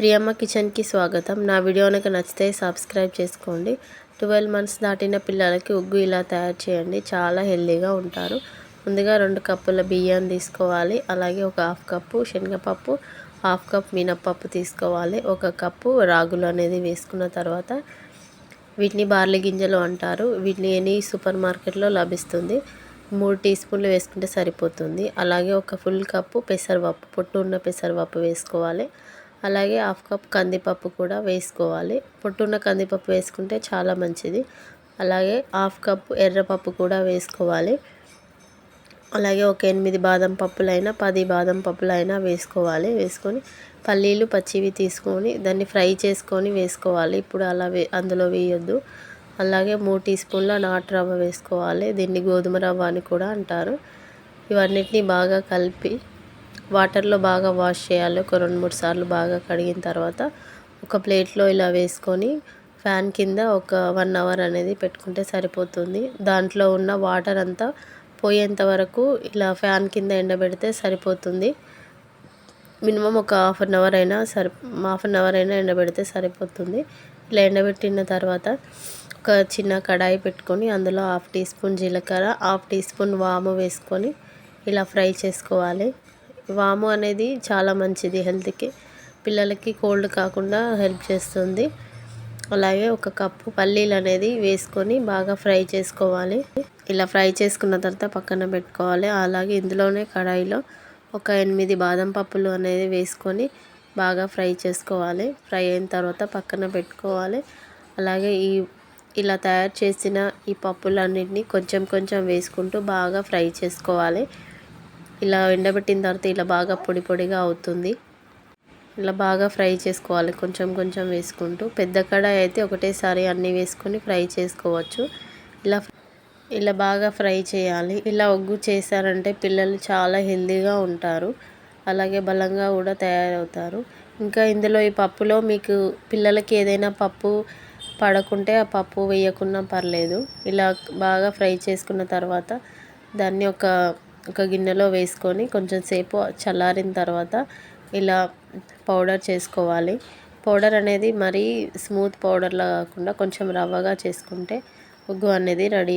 ప్రియమ్మ కిచెన్కి స్వాగతం. నా వీడియో నాకు నచ్చితే సబ్స్క్రైబ్ చేసుకోండి. ట్వెల్వ్ మంత్స్ దాటిన పిల్లలకి ఉగ్గు ఇలా తయారు చేయండి. చాలా హెల్తీగా ఉంటారు. ముందుగా రెండు కప్పుల బియ్యం తీసుకోవాలి. అలాగే ఒక హాఫ్ కప్పు శనగపప్పు హాఫ్ కప్ మినప్పప్పు తీసుకోవాలి. ఒక కప్పు రాగులు అనేది వేసుకున్న తర్వాత వీటిని బార్లీ గింజలు అంటారు. వీటిని ఎనీ సూపర్ మార్కెట్లో లభిస్తుంది. మూడు టీ స్పూన్లు వేసుకుంటే సరిపోతుంది. అలాగే ఒక ఫుల్ కప్పు పెసరపప్పు పొట్టు ఉన్న పెసరపప్పు వేసుకోవాలి. అలాగే హాఫ్ కప్ కందిపప్పు కూడా వేసుకోవాలి. పొట్టున్న కందిపప్పు వేసుకుంటే చాలా మంచిది. అలాగే హాఫ్ కప్ ఎర్రపప్పు కూడా వేసుకోవాలి. అలాగే ఒక ఎనిమిది బాదం పప్పులైనా పది బాదం పప్పులైనా వేసుకోవాలి. వేసుకొని పల్లీలు పచ్చివి తీసుకొని దాన్ని ఫ్రై చేసుకొని వేసుకోవాలి. ఇప్పుడు అలా వే అందులో వేయొద్దు. అలాగే మూడు టీ స్పూన్ల నాటు రవ్వ వేసుకోవాలి. దీన్ని గోధుమ రవ్వ అని కూడా అంటారు. ఇవన్నిటిని బాగా కలిపి వాటర్లో బాగా వాష్ చేయాలి. ఒక రెండు మూడు సార్లు బాగా కడిగిన తర్వాత ఒక ప్లేట్లో ఇలా వేసుకొని ఫ్యాన్ కింద ఒక వన్ అవర్ అనేది పెట్టుకుంటే సరిపోతుంది. దాంట్లో ఉన్న వాటర్ అంతా పోయేంత వరకు ఇలా ఫ్యాన్ కింద ఎండబెడితే సరిపోతుంది. మినిమం ఒక హాఫ్ అన్ అవర్ అయినా సరి హాఫ్ అన్ అవర్ అయినా ఎండబెడితే సరిపోతుంది. ఇలా ఎండబెట్టిన తర్వాత ఒక చిన్న కడాయి పెట్టుకొని అందులో హాఫ్ టీ స్పూన్ జీలకర్ర హాఫ్ టీ స్పూన్ వాము వేసుకొని ఇలా ఫ్రై చేసుకోవాలి. వాము అనేది చాలా మంచిది హెల్త్కి. పిల్లలకి కోల్డ్ కాకుండా హెల్ప్ చేస్తుంది. అలాగే ఒక కప్పు పల్లీలు అనేది వేసుకొని బాగా ఫ్రై చేసుకోవాలి. ఇలా ఫ్రై చేసుకున్న తర్వాత పక్కన పెట్టుకోవాలి. అలాగే ఇందులోనే కడాయిలో ఒక ఎనిమిది బాదం పప్పులు అనేది వేసుకొని బాగా ఫ్రై చేసుకోవాలి. ఫ్రై అయిన తర్వాత పక్కన పెట్టుకోవాలి. అలాగే ఈ ఇలా తయారు చేసిన ఈ పప్పులన్నింటినీ కొంచెం కొంచెం వేసుకుంటూ బాగా ఫ్రై చేసుకోవాలి. ఇలా ఎండబెట్టిన తర్వాత ఇలా బాగా పొడి పొడిగా అవుతుంది. ఇలా బాగా ఫ్రై చేసుకోవాలి. కొంచెం కొంచెం వేసుకుంటూ పెద్ద కడాయి అయితే ఒకటేసారి అన్నీ వేసుకొని ఫ్రై చేసుకోవచ్చు. ఇలా ఇలా బాగా ఫ్రై చేయాలి. ఇలా ఒగ్గు చేశారంటే పిల్లలు చాలా హెల్దీగా ఉంటారు. అలాగే బలంగా కూడా తయారవుతారు. ఇంకా ఇందులో ఈ పప్పులో మీకు పిల్లలకి ఏదైనా పప్పు పడకుంటే ఆ పప్పు వేయకున్నా పర్లేదు. ఇలా బాగా ఫ్రై చేసుకున్న తర్వాత దాన్ని ఒక ఒక గిన్నెలో వేసుకొని కొంచెం సేపు చల్లారిన తర్వాత ఇలా పౌడర్ చేసుకోవాలి. పౌడర్ అనేది మరీ స్మూత్ పౌడర్లా కాకుండా కొంచెం రవ్వగా చేసుకుంటే ఉగ్గు అనేది రెడీ